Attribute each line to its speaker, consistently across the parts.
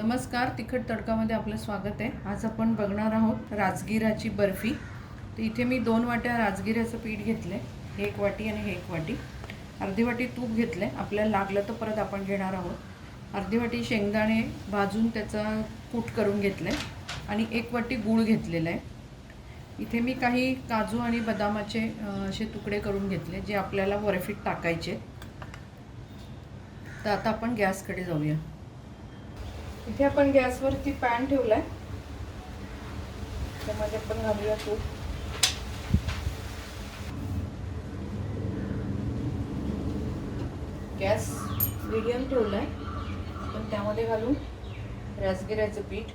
Speaker 1: नमस्कार तिखट तडकामध्ये आपलं स्वागत आहे. आज आपण बघणार आहोत राजगिराची बर्फी. तर इथे मी दोन वाट्या राजगिऱ्याचं पीठ घेतलं आहे एक वाटी आणि हे एक वाटी. अर्धी वाटी तूप घेतलं आहे आपल्याला लागलं तर परत आपण घेणार आहोत. अर्धी वाटी शेंगदाणे भाजून त्याचा कूट करून घेतलं आहे आणि एक वाटी गूळ घेतलेला आहे. इथे मी काही काजू आणि बदामाचे असे तुकडे करून घेतले जे आपल्याला बर्फीत टाकायचे तर आता आपण गॅसकडे जाऊया. इथे आपण गॅसवरती पॅन ठेवलाय. त्यामध्ये आपण घालूया तूप. गॅस मिडियम ठेवलाय. पण त्यामध्ये घालू राजगिऱ्याचं पीठ.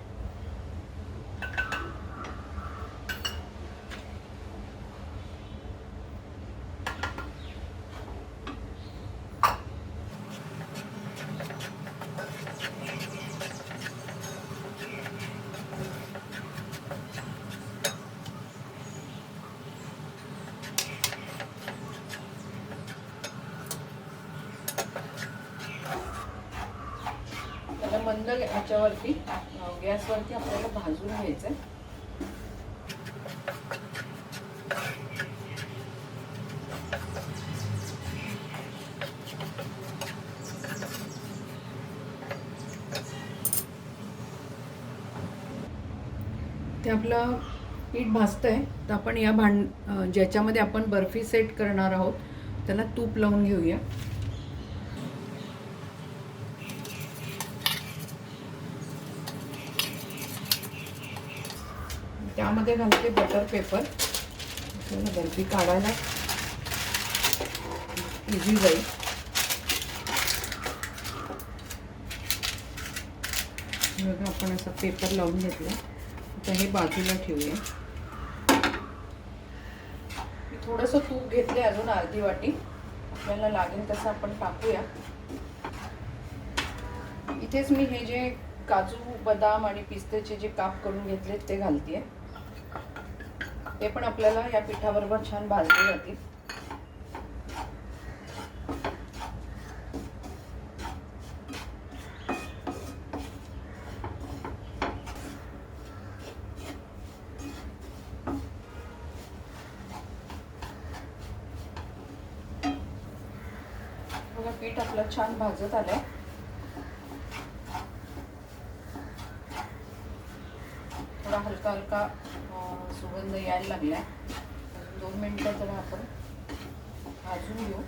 Speaker 1: त्याला मंद ह्याच्यावरती गॅसवरती आपल्याला भाजून घ्यायचं आहे ते आपलं पीठ भाजतंय तर आपण या भांड ज्याच्यामध्ये आपण बर्फी सेट करणार आहोत त्याला तूप लावून घेऊया. त्यामध्ये घालते बटर पेपर आपल्याला बर्फी काढायला इझी जाईल. बघा आपण असं पेपर लावून घेतलं. आता हे बाजूला ठेवूया. मी थोडंसं तूप घेतले अजून अर्धी वाटी. आपल्याला लागेल तसं आपण टाकूया. इथेच मी हे जे काजू बदाम आणि पिस्त्याचे जे काप करून घेतलेत ते घालते ते पण आपल्याला या पिठाबरोबर छान भाजले जातील. पीठ आपलं छान भाजत आलंय. थोडा हलका हलका सुगंध यायला लागला अजून दोन मिनटं जरा आपण भाजून घेऊ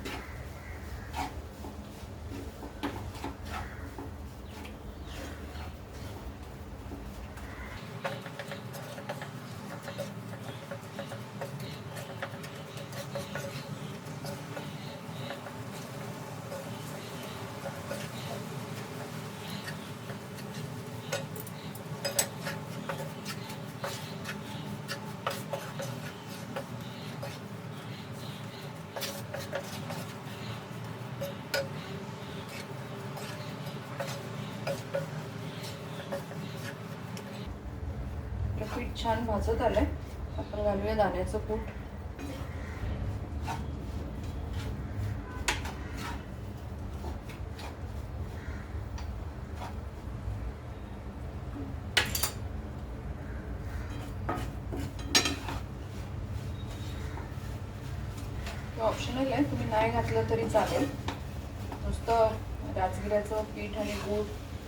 Speaker 1: आपलं पीठ छान भाजत आलंय. आपण घालूया दाण्याचं कूट. ऑप्शनल आहे. तुम्ही नाही घातलं तरी चालेल. नुसतं राजगिऱ्याचं पीठ आणि गूळ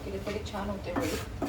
Speaker 1: केलं तरी छान होते. वेळी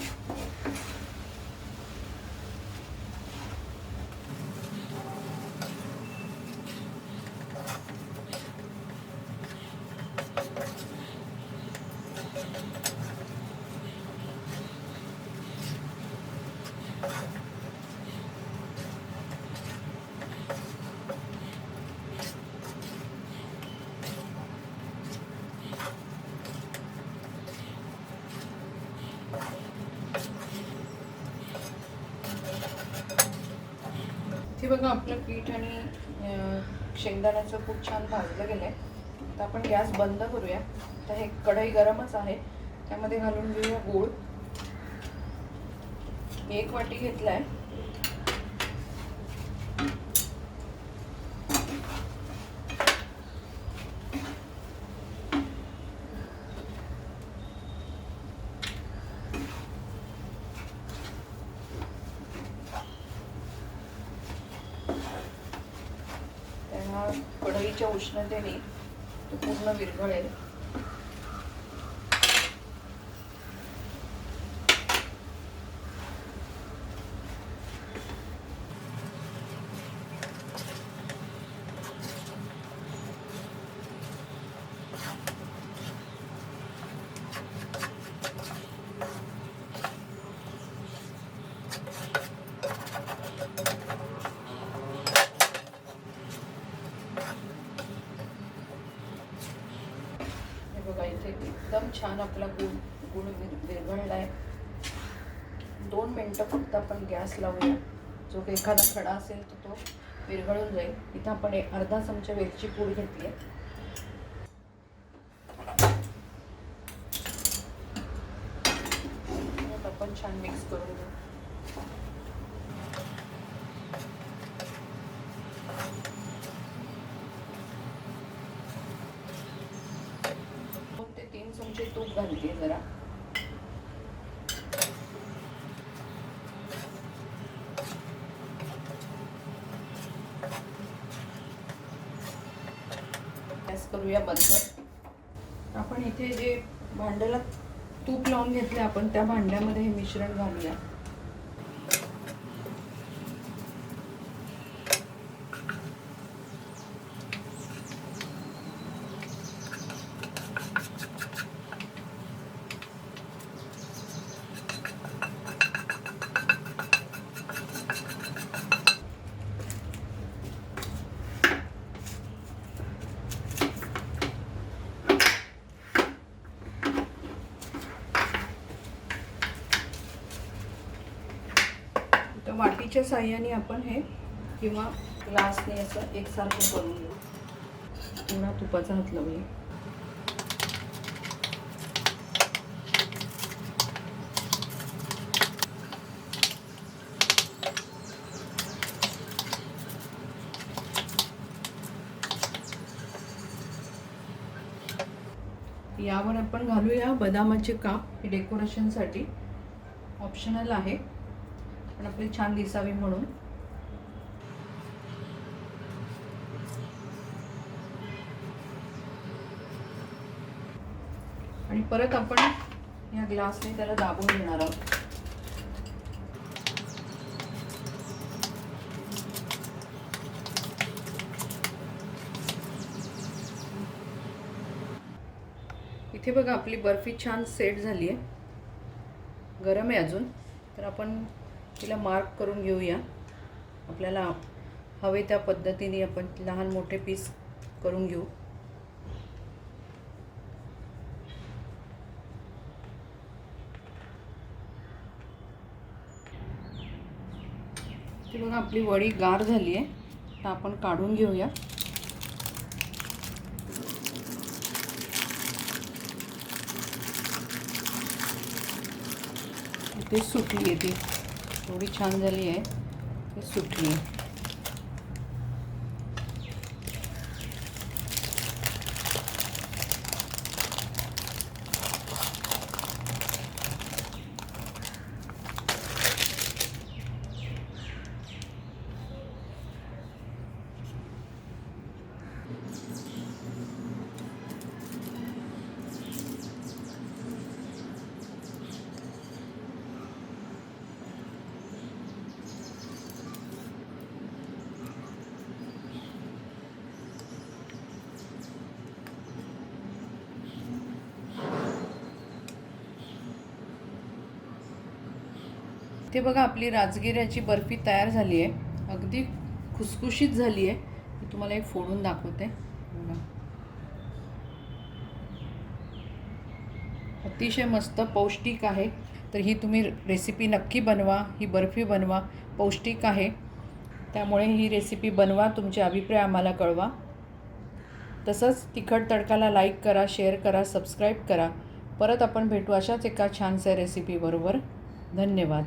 Speaker 1: हे बघा आपलं पीठ आणि शेंगदाण्याचं खूप छान भाजलं गेलं आहे तर आपण गॅस बंद करूया. तर हे कढई गरमच आहे. त्यामध्ये घालून घेऊया गूळ. मी एक वाटी घेतला आहे उष्णतेने तो पूर्ण विरघळेल हे बघा इथे एकदम छान आपला गुण गुण विर विरघळला आहे दोन मिनटं फक्त आपण गॅस लावूया. जो एखादा खडा असेल तर तो विरघळून जाईल. इथं आपण एक अर्धा चमचा वेलची पूड घेतली आहे मग आपण छान मिक्स करून घेऊ दोन ते तीन चमचे तूप घालते जरा. गॅस करूया बंद. आपण इथे जे भांड्याला तूप लावून घेतले आपण त्या भांड्यामध्ये हे मिश्रण घालूया. तर वाटीच्या साह्याने आपण हे किंवा ग्लासने असं एकसारखं करून घेऊ. पुन्हा तुपाचा हात लावूया. यावर आपण घालूया बदामाचे काप. हे डेकोरेशनसाठी ऑप्शनल आहे. पण आपली छान दिसावी म्हणून. आणि परत आपण या ग्लासने त्याला दाबून घेणार आहोत. इथे बघा आपली बर्फी छान सेट झाली आहे गरम आहे अजून. तर आपण तिला मार्क करून घेऊया. आपल्याला हवे त्या पद्धतीने आपण लहान मोठे पीस करून घेऊ. ती बघा आपली वडी गार झाली आहे. तर आपण काढून घेऊया. ते सुटली आहे ती. थोडी छान झाली आहे. ती सुटली. इथे ते बघा आपली राजगिऱ्याची बर्फी तयार झाली आहे अगदी खुसखुशीत झाली आहे मी तुम्हाला एक फोडून दाखवते. बघा. अतिशय मस्त पौष्टिक आहे. तर ही तुम्ही रेसिपी नक्की बनवा ही बर्फी बनवा. पौष्टिक आहे. त्यामुळे ही रेसिपी बनवा तुमचे अभिप्राय आम्हाला कळवा. तसंच तिखट तडकाला लाईक करा शेअर करा सबस्क्राईब करा. परत आपण भेटू अशाच एका छानशा रेसिपीबरोबर धन्यवाद.